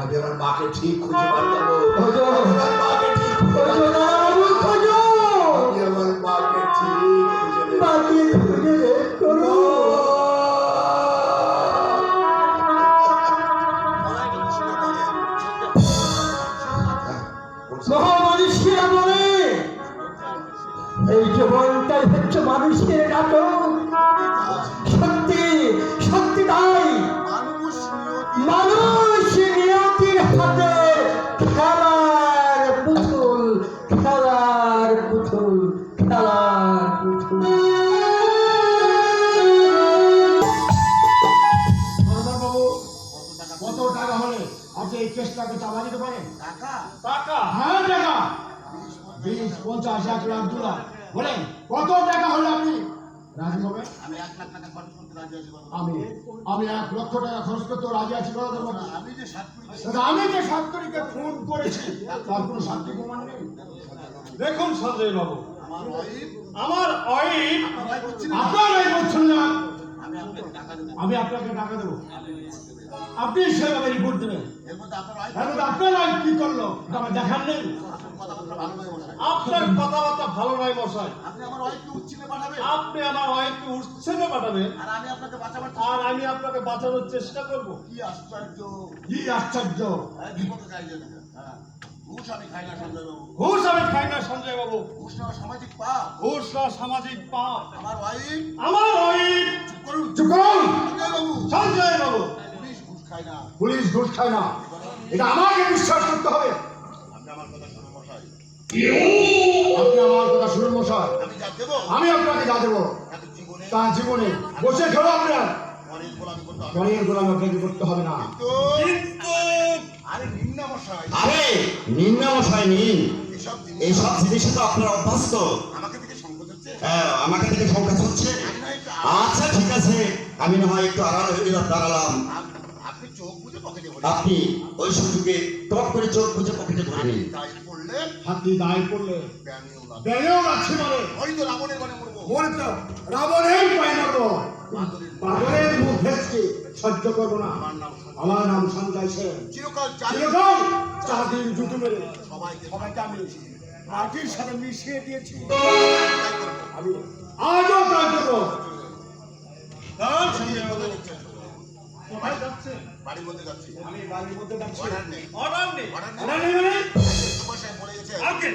আমি আমার মাকে ঠিক খুঁজে পারতাম মাকে ঠিক খুঁজে কত টাকা হলে আপনি? রাজি হবেন আমি এক লাখ টাকা খরচ করতে রাজি আছি আমি আমি এক লক্ষ টাকা খরচ করতে রাজি আছি কথা আমি যে আমি যে সাতকরিকে ফোন করেছি তার কোনো সাক্ষী প্রমাণ নেই? দেখুন সঞ্জয় বাবু আমার আপনার আমি আপনাকে টাকা দেবো। আপনি সেভাবে রিপোর্ট দেবেন। আপনার কি করল? আমার দেখার নেই। আপনার কথাবার্তা ভালো নয় মশাই। আপনি আমার ওয়াইফকে পাঠাবেন। আপনি আমার ওয়াইফকে উৎসবে পাঠাবেন। আর আমি আপনাকে বাঁচাবার আর আমি আপনাকে বাঁচানোর চেষ্টা করব। কি আশ্চর্য। কি আশ্চর্য। হ্যাঁ, বিপদে যাই যাবে হ্যাঁ। ঘুষ আমি খাই না সঞ্জয় বাবু। ঘুষ আমি খাই না সঞ্জয় বাবু। ঘুষ নেওয়া সামাজিক পাপ। ঘুষ সামাজিক পাপ। আমার ওয়াইফ আমার ওয়াইফ চুপ করুন। চুপ করুন। সঞ্জয় বাবু। সঞ্জয় বাবু। পুলিশ ঘুষ খায় না। না এটা আমাকে বিশ্বাস করতে হবে। আপনি আমার কথা শুনুন মশাই। আমি আপনাকে যা দেবো। তার জীবনে? বসে খেলো আপনার। অনেক গোলামি আপনাকে করতে হবে না। আরে নিম্না মশাই। নিন এইসব জিনিসে তো আপনার অভ্যস্ত। আমাকে থেকে সংকোচ হচ্ছে? হ্যাঁ, আমাকে থেকে হচ্ছে। না আচ্ছা ঠিক আছে। আমি না হয় একটু আড়াল হয়ে দাঁড়ালাম। আপনি ওই সুযোগে টপ করে চোখ বুঝে পকেটে ভরে নিন তাই পড়লে হাতি দায় পড়লে বেড়েও যাচ্ছে মানে। ওই তো রাবণের মানে মরবো। মরে তো রাবণের পায়ে মারবো। বাদরের মুখ। ভেসকে সহ্য করব না। আমার নাম সঞ্জয়। আমার নাম সঞ্জয় সেন চিরকাল চালিয়ে চিরকাল চার দিন জুতো মেরে। সবাইকে সবাইকে আমি মাটির সাথে মিশিয়ে দিয়েছি। তাই আমি আজও তাই করব দাঁড়ান সঞ্জয় বাবু কোথায় যাচ্ছেন? কোথায় যাচ্ছেন বাড়ির মধ্যে যাচ্ছি আমি বাড়ির অর্ডার নেই অর্ডার নেই অর্ডার নেই মানে? সুপার সাহেব বলে গেছে আগে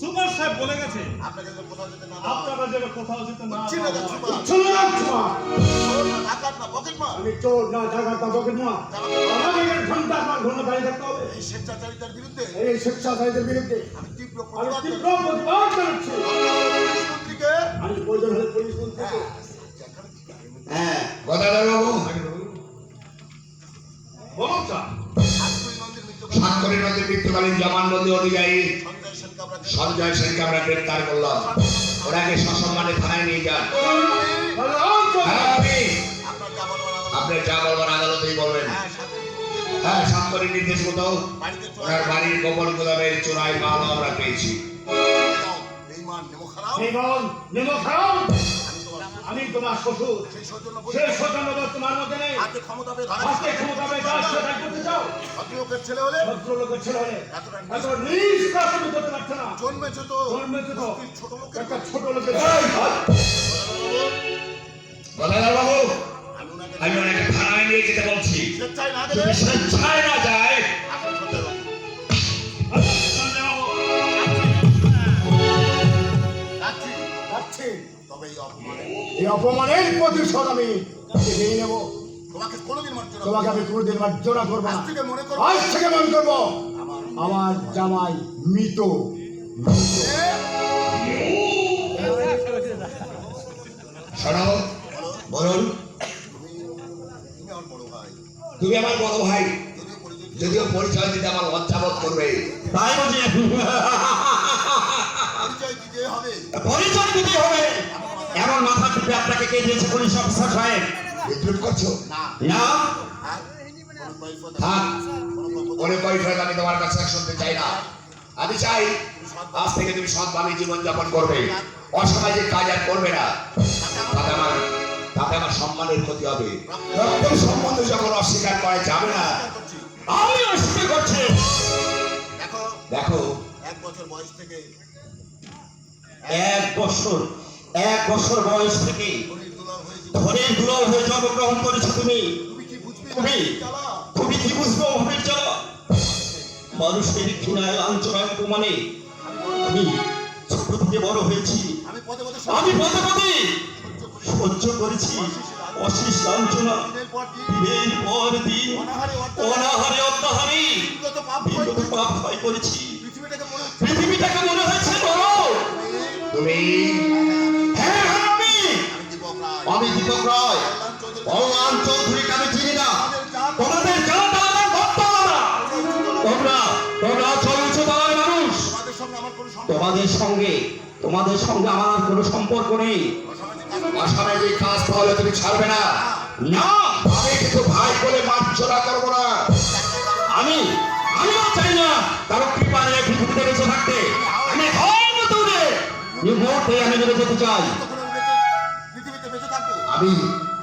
সুপার সাহেব বলে গেছে। আপনাকে যেন কোথাও যেতে না আপনারা যেন কোথাও যেতে না উচ্ছি না হয়। মা। চোর না, ডাকাত না, পকেট মার। আমি চোর না ডাকাত না বকেট না। আমাকে ঘণ্টা পর ঘণ্টা দাঁড়িয়ে থাকতে হবে। এই স্বেচ্ছাচারিতার বিরুদ্ধে। এই স্বেচ্ছাচারীদের বিরুদ্ধে। আমি তীব্র প্রতিবাদ তীব্র প্রতিবাদ জানাচ্ছি আমি প্রয়োজন হলে পুলিশ মন্ত্রীকে হ্যাঁ গদাধর বাবু বলুন স্যার। মৃত্যুকালে স্বাক্ষরের মৃত্যুকালীন সঞ্জয় সেনকে আমরা সঞ্জয় সেনকে আমরা গ্রেপ্তার করলাম। ওনাকে সসম্মানে থানায় নিয়ে যান। আপনি যা বলবেন আদালতেই বলবেন। হ্যাঁ, স্বাক্ষরের নির্দেশ মতো ওনার বাড়ির গোপন গোদামের চোরাই মাল আমরা পেয়েছি। আমি তোমার শ্বশুর। সেই সৌজন্য তোমার মধ্যে নেই। ক্ষমতা ভদ্রলোকের ছেলে হলে ভদ্রলোকের ছেলে হলে এতটা নিষ্কাশ তুমি করতে পারছ না জন্মেছে তো জন্মেছে তো ছোট লোকের একটা ছোট লোকের গদাধর বাবু আমি ওনাকে থানায় নিয়ে যেতে বলছি স্বেচ্ছায় না গেলে স্বেচ্ছায় না যায় তবে এই অপমানের প্রতিশোধ আমি নেব তোমাকে কোনোদিন মারতে না তোমাকে আমি কোনোদিন মার্জনা করব আজ থেকে মনে করো। আজ থেকে মনে করব। আমার জামাই মৃত। শোনো বলুন। তুমি আমার বড় ভাই। যদিও পরিচয় দিতে আমার লজ্জাবোধ করবে। তাই হবে। পরিচয় দিতে হবে। এমন মাথা টিপে আপনাকে কে দিয়েছে পুলিশ অফিসার সাহেব? বিদ্রুপ করছ? না। থাক। করি ফেরত আমি তোমার কাছে শুনতে চাই না। আমি চাই আজ থেকে তুমি সৎভাবে জীবনযাপন করবে। অসামাজিক কাজ আর করবে না। তাতে আমার তাতে আমার সম্মানের ক্ষতি হবে। রক্তের সম্বন্ধ যখন অস্বীকার করা যাবে না আমি অস্বীকার দেখো এক বছর বয়স থেকে এক বছর এক বছর বয়স থেকে ধনের দুলাল হয়ে জন্মগ্রহণ করেছ তুমি। তুমি তুমি কি বুঝব অভির চালা মানুষের ঘৃণায় লাঞ্ছনায় অপমানে আমি ছোট থেকে বড় হয়েছি। আমি পদে পদে সহ্য করেছি। অশেষ লাঞ্ছনা, দিনের পর দিন অনাহারে অত্যাহারে বিগত পাপ ক্ষয় করেছি। পৃথিবীটাকে মনে হয়েছে বড় তুমি আমি দীপক ভগবান আমি চিনি না। তোমাদের তোমরা তোমরা মানুষ। তোমাদের সঙ্গে তোমাদের সঙ্গে আমার কোনো সম্পর্ক নেই। অসামাজিক কাজ তাহলে তুমি ছাড়বে না। না, আমি কিন্তু ভাই বলে মার্জনা করব না। আমি আমিও চাই না কারও কৃপা নিয়ে পৃথিবীতে বেঁচে থাকতে। আমি দূরে এই মুহূর্তে আমি যেতে চাই। আমি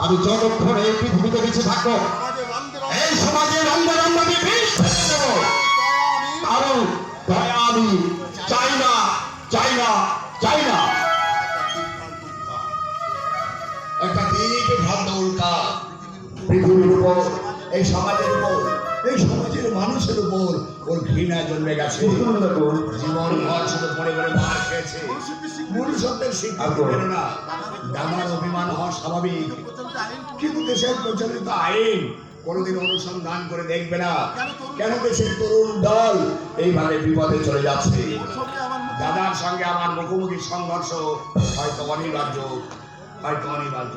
আমি যতক্ষণ এই পৃথিবীতে বেঁচে থাকব এই সমাজের রন্ধে আমি চাই না চাই না চাই না। একটা দিক ভ্রান্ত উল্কা পৃথিবীর উপর, এই সমাজের উপর, এই সমাজের মানুষের উপর ওর ঘৃণা জন্মে গেছে। জীবন ভর শুধু পড়ে পড়ে মার খেয়েছে। মনুষ্যত্বের স্বীকৃতি পেল না। দাদার অভিমান হওয়া স্বাভাবিক। কিন্তু দেশের প্রচলিত আইন কোনোদিন অনুসন্ধান করে দেখবে না। কেন দেশের তরুণ দল এইভাবে বিপদে চলে যাচ্ছে? দাদার সঙ্গে আমার মুখোমুখি সংঘর্ষ হয়তো অনিবার্য হয়তো অনিবার্য।